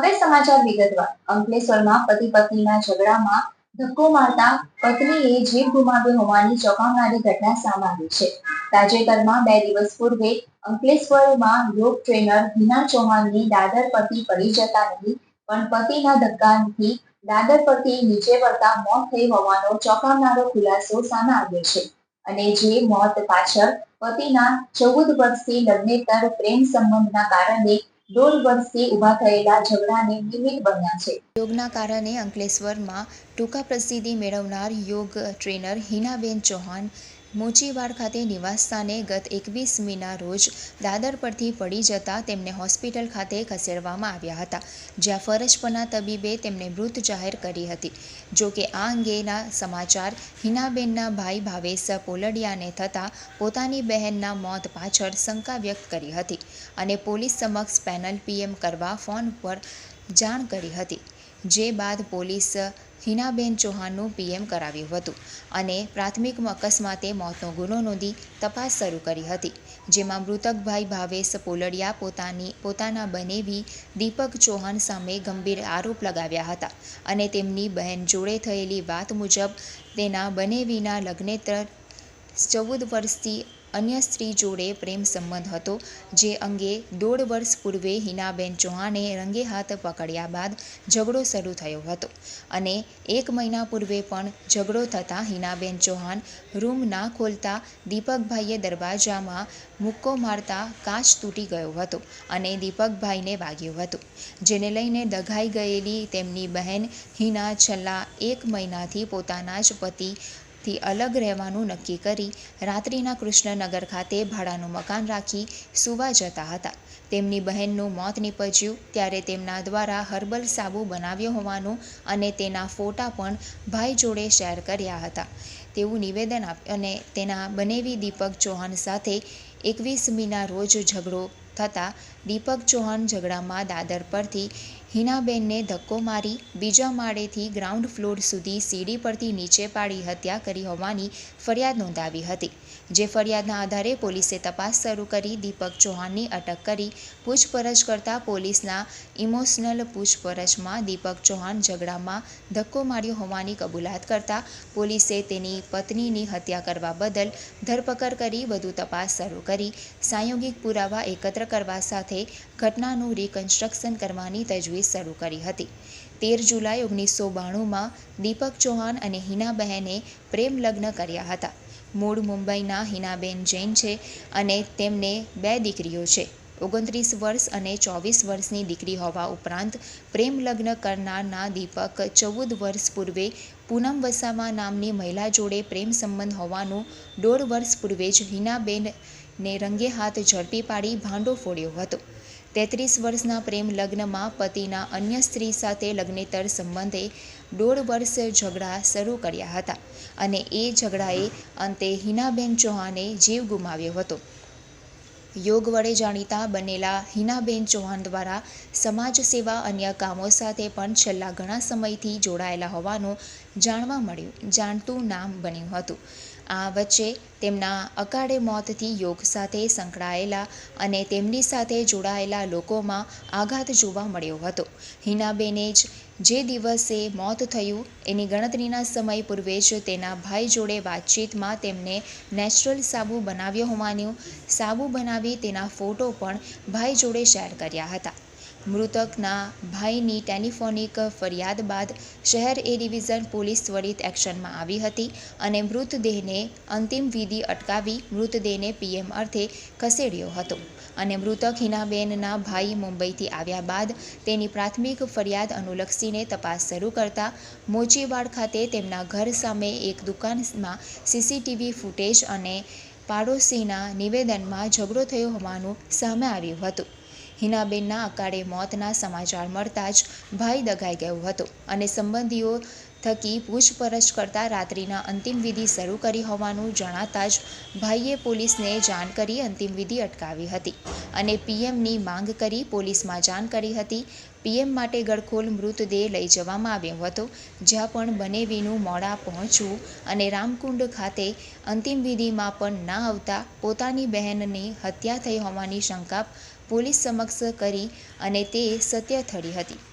હવે સમાચાર વિગતવાર. અંકલેશ્વરમાં પતિ પત્નીના ઝઘડામાં ધક્કો મારતા પત્નીએ જીવ ગુમાવ્યો હોવાની ચોંકાવનારી ઘટના સામે આવી છે. તાજેતરમાં બે દિવસ પૂર્વે અંકલેશ્વરમાં યોગ ટ્રેનર હિના ચૌહાણની દાદર પતિ પડી જતા નહીં પણ પતિના ધક્કાથી દાદર પરથી નીચે વળતા મોત થઈ હોવાનો ચોંકાવનારો ખુલાસો સામે આવ્યો છે અને જે મોત પાછળ પતિના ચૌદ વર્ષથી લગ્નેતર પ્રેમ સંબંધના કારણે દોઢ વર્ષથી ઊભા થયેલા ઝઘડાને નિમિત્ત બન્યા છે. યોગના કારણે અંકલેશ્વરમાં ટૂંકા પ્રસિદ્ધિ મેળવનાર યોગ ટ્રેનર હિનાબેન ચૌહાણ મોચીવાડ ખાતે નિવાસસ્થાને ગત એકવીસ મીના રોજ દાદર પરથી પડી જતા તેમને હોસ્પિટલ ખાતે ખસેડવામાં આવ્યા હતા, જ્યાં ફરજ પરના તબીબે તેમને મૃત જાહેર કરી હતી. જો કે આ અંગેના સમાચાર હિનાબેનના ભાઈ ભાવેશ પોલડિયાને થતાં પોતાની બહેનના મોત પાછળ શંકા વ્યક્ત કરી હતી. અને પોલીસ સમક્ષ પેનલ પીએમ કરવા ફોન પર જાણ કરી હતી, જે બાદ પોલીસ હિનાબેન ચૌહાણનું પીએમ કરાવ્યું હતું અને પ્રાથમિક અકસ્માતે મોતનો ગુનો નોંધી તપાસ શરૂ કરી હતી, જેમાં મૃતકભાઈ ભાવેશ પોલડિયા પોતાની, પોતાના બનેવી દીપક ચૌહાણ સામે ગંભીર આરોપ લગાવ્યા હતા અને તેમની બહેન જોડે થયેલી વાત મુજબ તેના બનેવીના લગ્નેતર ચૌદ વર્ષથી અન્ય સ્ત્રી જોડે પ્રેમ સંબંધ હતો, જે અંગે દોઢ વર્ષ પૂર્વે હિનાબેન ચૌહાણે રંગે હાથ પકડ્યા બાદ ઝઘડો શરૂ થયો હતો અને એક મહિના પૂર્વે પણ ઝઘડો થતાં હિનાબેન ચૌહાણ રૂમ ના ખોલતા દીપકભાઈએ દરવાજામાં મુક્કો મારતા કાચ તૂટી ગયો હતો અને દીપકભાઈને વાગ્યું હતું, જેને લઈને દઘાઈ ગયેલી તેમની બહેન હિના છેલ્લા એક મહિનાથી પોતાના જ પતિ થી અલગ રહેવાનું નક્કી કરી રાત્રિના કૃષ્ણનગર ખાતે ભાડાનું મકાન રાખી સુવા જતા હતા. તેમની બહેનનું મોત નીપજ્યું ત્યારે તેમના દ્વારા હર્બલ સાબુ બનાવ્યો હોવાનું અને તેના ફોટા પણ ભાઈ જોડે શેર કર્યા હતા. તેવું નિવેદન આપ, અને તેના બનેવી દીપક ચૌહાણ સાથે એકવીસમીના રોજ ઝઘડો થતાં દીપક ચૌહાણ ઝઘડામાં દાદર પરથી હિનાબેનને ધક્કો મારી બીજા માળેથી ગ્રાઉન્ડ ફ્લોર સુધી સીડી પરથી નીચે પાડી હત્યા કરી હોવાની ફરિયાદ નોંધાવી હતી, જે ફરિયાદના આધારે પોલીસે તપાસ શરૂ કરી દીપક ચૌહાણની અટક કરી પૂછપરછ કરતા પોલીસના ઇમોશનલ પૂછપરછમાં દીપક ચૌહાણ ઝઘડામાં ધક્કો માર્યો હોવાની કબૂલાત કરતા પોલીસે તેની પત્નીની હત્યા કરવા બદલ ધરપકડ કરી વધુ તપાસ શરૂ કરી, સાયોગિક પુરાવા એકત્ર કરવા સાથે ઘટનાનું રિકન્સ્ટ્રક્શન કરવાની તજવીજ શરૂ કરી હતી. તેર જુલાઈ ઓગણીસો બાણુંમાં દીપક ચૌહાણ અને હિનાબહેને પ્રેમ લગ્ન કર્યા હતા. મૂળ મુંબઈના હિનાબેન જૈન છે અને તેમને બે દીકરીઓ છે. ઓગણત્રીસ વર્ષ અને ચોવીસ વર્ષની દીકરી હોવા ઉપરાંત પ્રેમ લગ્ન કરનારના દીપક ચૌદ વર્ષ પૂર્વે પૂનમ વસાવા નામની મહિલા જોડે પ્રેમ સંબંધ હોવાનું દોઢ વર્ષ પૂર્વે જ હિનાબેનને રંગે હાથ ઝડપી પાડી ભાંડો ફોડ્યો હતો. તેત્રીસ વર્ષના પ્રેમ લગ્નમાં પતિના અન્ય સ્ત્રી સાથે લગ્નેતર સંબંધે દોઢ વર્ષ ઝઘડા શરૂ કર્યા હતા અને એ ઝઘડાએ અંતે હિનાબેન ચૌહાણે જીવ ગુમાવ્યો હતો. યોગ વડે જાણીતા બનેલા હિનાબેન ચૌહાણ દ્વારા સમાજ સેવા અન્ય કામો સાથે પણ છેલ્લા ઘણા સમયથી જોડાયેલા હોવાનું જાણવા મળ્યું, જાણતું નામ બન્યું હતું. આ વચ્ચે તેમના અકાળે મોતથી યોગ સાથે સંકળાયેલા અને તેમની સાથે જોડાયેલા લોકોમાં આઘાત જોવા મળ્યો હતો. હિનાબેને જ જે દિવસે મોત થયું, એની ગણતરીના સમય પૂર્વે જ તેના ભાઈ જોડે વાતચીતમાં તેમને નેચરલ સાબુ બનાવ્યો હોવાનું, સાબુ બનાવી તેના ફોટો પણ ભાઈ જોડે શેર કર્યા હતા. મૃતકના ભાઈની ટેલિફોનિક ફરિયાદ બાદ શહેર એ ડિવિઝન પોલીસ ત્વરિત એક્શનમાં આવી હતી અને મૃતદેહને અંતિમ વિધિ અટકાવી મૃતદેહને પીએમ અર્થે ખસેડ્યો હતો અને મૃતક હિનાબેનના ભાઈ મુંબઈથી આવ્યા બાદ તેની પ્રાથમિક ફરિયાદ અનુલક્ષીને તપાસ શરૂ કરતા મોચીવાડ ખાતે તેમના ઘર સામે એક દુકાનમાં સીસીટીવી ફૂટેજ અને પાડોશીના નિવેદનમાં ઝઘડો થયો હોવાનું સામે આવ્યું હતું. હિનાબેનના અકાળે મોતના સમાચાર મળતા જ ભાઈ દગાઈ ગયો હતો અને સંબંધીઓ થકી પૂછપરછ કરતા રાત્રિના અંતિમવિધિ શરૂ કરી હોવાનું જણાતા જ ભાઈએ પોલીસને જાણ કરી અંતિમવિધિ અટકાવી હતી અને પીએમની માંગ કરી પોલીસમાં જાણ કરી હતી. પીએમ માટે ગળખોલ મૃતદેહ લઈ જવામાં આવ્યો હતો, જ્યાં પણ બનેવીનું મોડા પહોંચવું અને રામકુંડ ખાતે અંતિમ વિધિમાં પણ ના આવતા પોતાની બહેનની હત્યા થઈ હોવાની શંકા પોલીસ સમક્ષ કરી અને તે સત્ય ઠરી હતી.